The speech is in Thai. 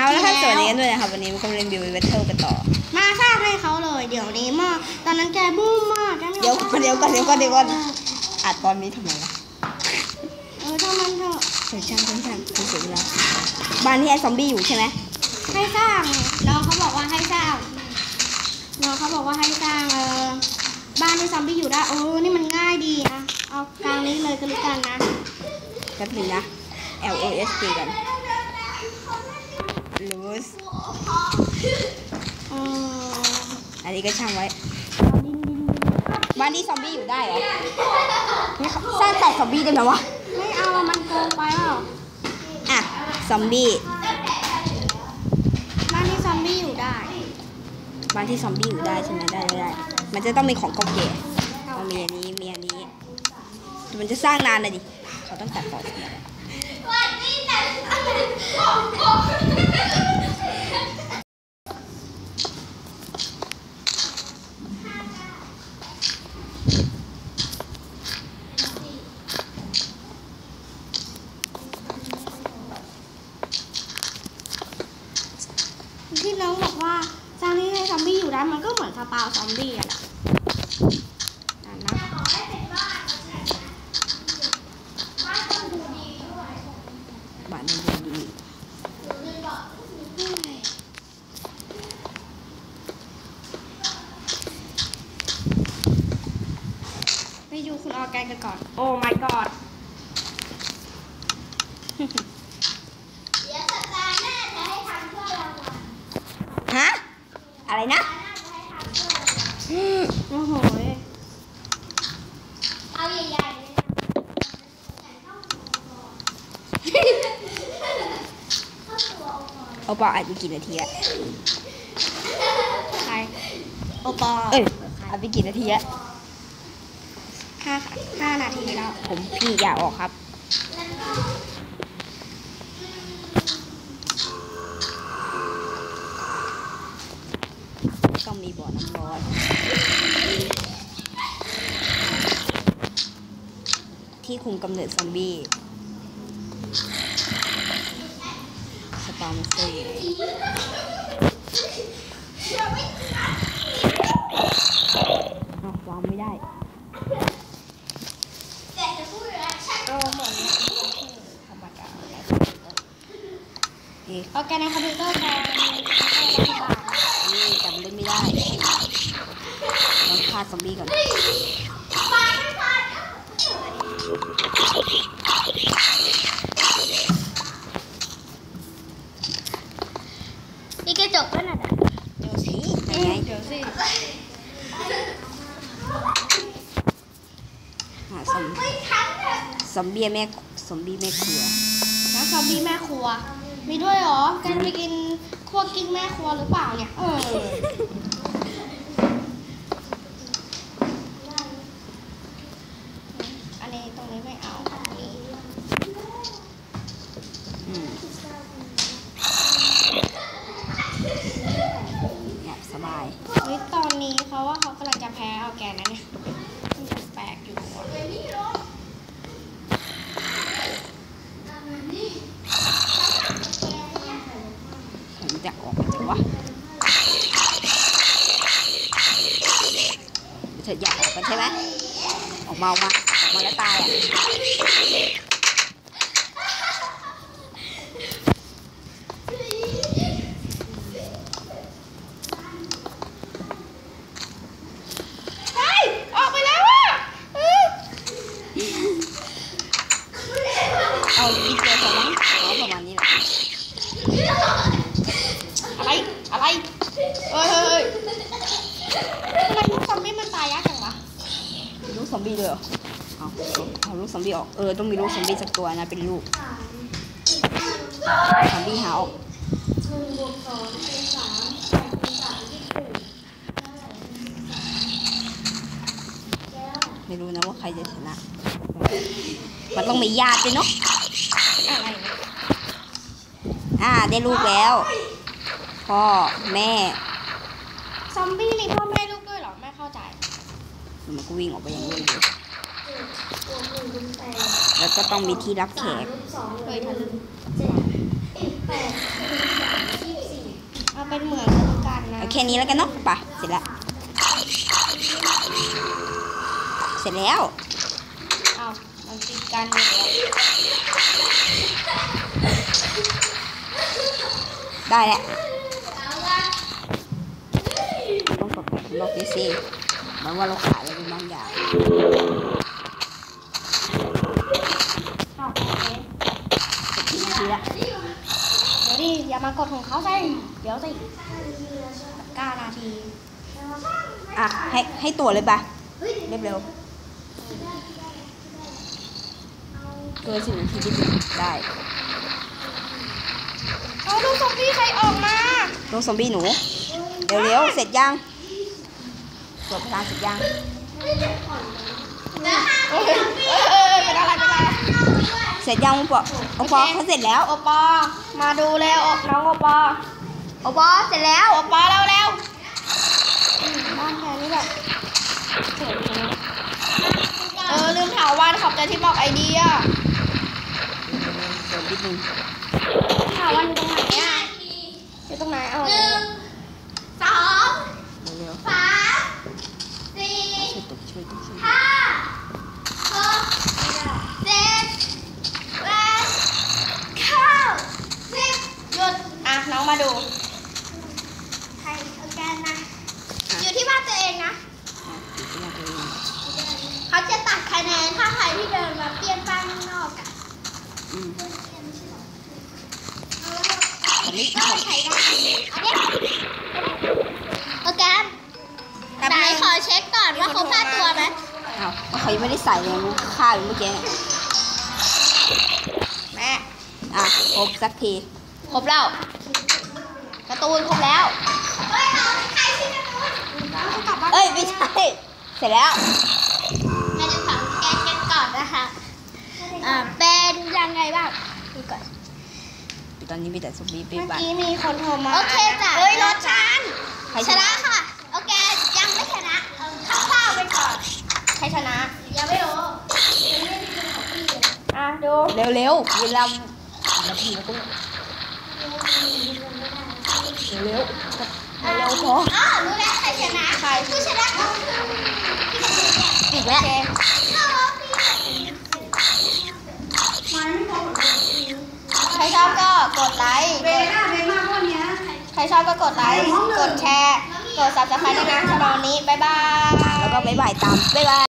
เอาแล้วครับสวัสดีกันด้วยนะครับวันนี้มันก็เล่นบิวเวทเทิลกันต่อ มาสร้างให้เขาเลย เดี๋ยวนี้มากตอนนั้นแกบู้มมากแกไม่เดี๋ยวก่อนเดี๋ยวก่อนเดี๋ยวก่อนเดี๋ยวก่อนอัดตอนนี้ทำไมวะเออถ้ามันเถอะเดี๋ยวช่างช่างช่างคุณเสียเวลาบ้านที่ไอ้ซอมบี้อยู่ใช่ไหมให้สร้างน้องเขาบอกว่าให้สร้างน้องเขาบอกว่าให้สร้างเออบ้านที่ซอมบี้อยู่ได้เออนี่มันง่ายดีอะเอากลางนี้เลยก็แล้วกันนะแป๊บหนึงนะ L O S T กัน Lose เอออันนี้ก็ช่างไว้เอาดินดินดินบ้านที่ซอมบี้อยู่ได้เหรอไม่เขาสร้างแต่ซอมบี้ได้ไหมวะ ไม่เอา มันโกงไปเปล่าอะ ซอมบี้ บ้านที่ซอมบี้อยู่ได้ บ้านที่ซอมบี้อยู่ได้ใช่ไหมได้ได้ได้มันจะต้องมีของเก่าแก่เอามีอันนี้ มีอันนี้ มันจะสร้างนานเลยดิ เขาต้องตัดต่อที ที่น้องบอกว่าสร้างที่ให้ซอมบี้อยู่ได้มันก็เหมือนสปาวซอมบี้อะแหละนั่นนะบ้านมันดูดีไปดูคุณออร์แกนกันก่อน โอ้ my god ฮะ อะไรนะโอ้โหยเอาปออัดไปกี่นาทีอะใครโอปอเอ้ยอัดไปกี่นาทีอะห้าห้านาทีแล้ว ผมพี่อยากออกครับ ต้อง มีบ่อน้ำร้อนที่คุมกำเนิดซอมบี้สตอมเซ่เอาวางไม่ได้โอเหมือนธรรมดาเอ๊ะออร์แกนในคอมพิวเตอร์แทนนี่ จำเล่นไม่ได้ต้องฆ่าซอมบี้ก่อนนี่กระจกด้วยนะเดี๋ยวสิเป็นไงเดี๋ยวสิหาซอมซอมบี้แม่ซอมบี้แม่ครัวแล้วซอมบี้แม่ครัว มีด้วยเหรอแกจะไปกิน คั่วกิ้งแม่ครัวหรือเปล่าเนี่ย เออ อันนี้ตรงนี้ไม่เอาตรงนี้ อืมเนี่ยสบาย เฮ้ยตอนนี้เขาว่าเขากำลังจะแพ้เอาแกนนะเนี่ยมันแปลกอยู่อะ ผมจะออกมาจากวะเธออยากออกกันใช่ไหมออก มาออกมาออกมาแล้วตายอะเฮ้ยออกไปแล้วอะเออเอาอีกเดียวพอมั้งเอาประมาณนี้แหละ อะไร อะไรเอ้ยเฮ้ยเฮ้ยทำไมลูกซอมบี้มันตายยากจังวะ มีลูกซ อมบี้ด้วยเหรอเอาเอาลูกซอมบี้ออก เออ ต้องมีลูกซอมบี้สักตัวนะ เป็นลูก ซอมบี้หาออกไม่รู้นะว่าใครจะชนะ มันต้องมีญาติด้วยเนาะ อ่า ได้ลูกแล้ว พ่อ แม่ ซอมบี้มี มันก็วิ่งออกไปอย่างรวดเร็วแล้วก็ต้องมีที่รับแขกเคยทะลึ่งค่นี้แล้วกันเนาะไปเสร็จแล้วเสร็จแล้วเอามันติดกันอยู่แล้วได้แล้วต้องกดล็อกดิสิ หมายว่าเราขาดอะไรไปบางอย่างเอาโอเคทีนาทีละเดี๋ยวดิอย่ามากดของเขาสิเดี๋ยวสิเก้านาที อะ ให้ให้ตัวเลยปะเรียบเร็วเกินสิบนาทีที่ได้เอาลูกซอมบี้ใครออกมาลงซอมบี้หนู เร็วๆ เสร็จยัง ตรวจพลังเสร็จยังเออเออเป็นอะไรเป็นอะไรเสร็จยังปอโอปอเขาเสร็จแล้วโอปอมาดูเร็วน้องโอปอโอปอเสร็จแล้วโอปอเร็วเร็วอืมบ้านแกนี่แบบสวยดีนะเออลืมถามวันขอบใจที่บอกไอเดียเสร็จนิดนึงถามวันอยู่ตรงไหนอะอยู่ตรงไหนเอา หนึ่งสอง เร็ว สามสี่ ๆ ช่วยตุ๊กช่วยห้าหกเจ็ดแปดเก้าสิบหยุดอะน้องมาดูใครเอาแกนนะอยู่ที่บ้านตัวเองนะเขาจะตัดคะแนนถ้าใครที่เดินมาเปลี่ยนบ้านข้างนอกอะอันนี้ก็ใช้ได้อันนี้ ไหนขอเช็คก่อนว่าเขาพลาดตัวไหมอ้าวว่าเขายังไม่ได้ใส่เลยมันฆ่าอยู่เมื่อกี้เนี่ยแม่อะครบสักทีครบแล้วการ์ตูนครบแล้วเฮ้ยเราใครที่จะนู้นเอ้ยไม่ใช่เสร็จแล้วมาดูของแกนกันก่อนนะคะอ่าเป็นยังไงบ้างดูก่อนตอนนี้มีแต่ซอมบี้ปีเมื่อบัตกี้มีคนโทรมาโอเคจ้ะเฮ้ยรถฉันใครชนะค่ะ โอเค ยังไม่ชนะเอาข้าวๆไปก่อน ใครช นะยังไม่รู้อะดูเร็วๆเวลานาทีแล้วก็เร็วๆเร็วๆพออ๋อรู้แล้วใครชนะใครผู้ชนะก็คือพี่กระปุกอีกแล้วโอเคใครชอบก็กดไลค์กดใครชอบก็กดไลค์กดแชร์กด subscribe ด้วยนะสำหรับวันนี้บ๊ายบายแล้วก็บ๊ายบายตามบ๊ายบาย